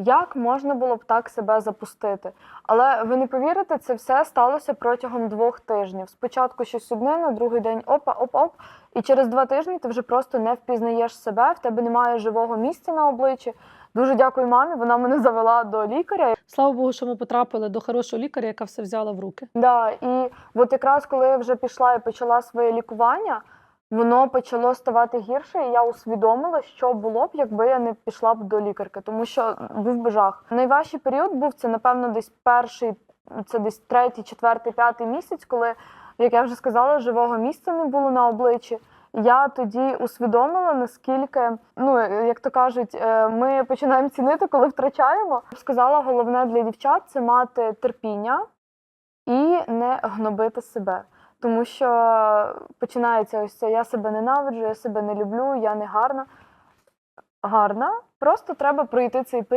Як можна було б так себе запустити? Але ви не повірите, це все сталося протягом двох тижнів. Спочатку щось одне, на другий день опа, оп-оп. І через два тижні ти вже просто не впізнаєш себе, в тебе немає живого місця на обличчі. Дуже дякую мамі. Вона мене завела до лікаря. Слава Богу, що ми потрапили до хорошого лікаря, яка все взяла в руки. Да, і от якраз коли я вже пішла і почала своє лікування, воно почало ставати гірше, і я усвідомила, що було б, якби я не пішла б до лікарки, тому що був би жах. Найважчий період був це, напевно, десь перший, це десь третій, четвертий, п'ятий місяць, коли, як я вже сказала, живого місця не було на обличчі. Я тоді усвідомила, наскільки, ну як то кажуть, е, ми починаємо цінити, коли втрачаємо. Сказала, головне для дівчат це мати терпіння і не гнобити себе. Тому що починається ось це я себе ненавиджу, я себе не люблю, я не гарна. Гарна. Просто треба пройти цей період.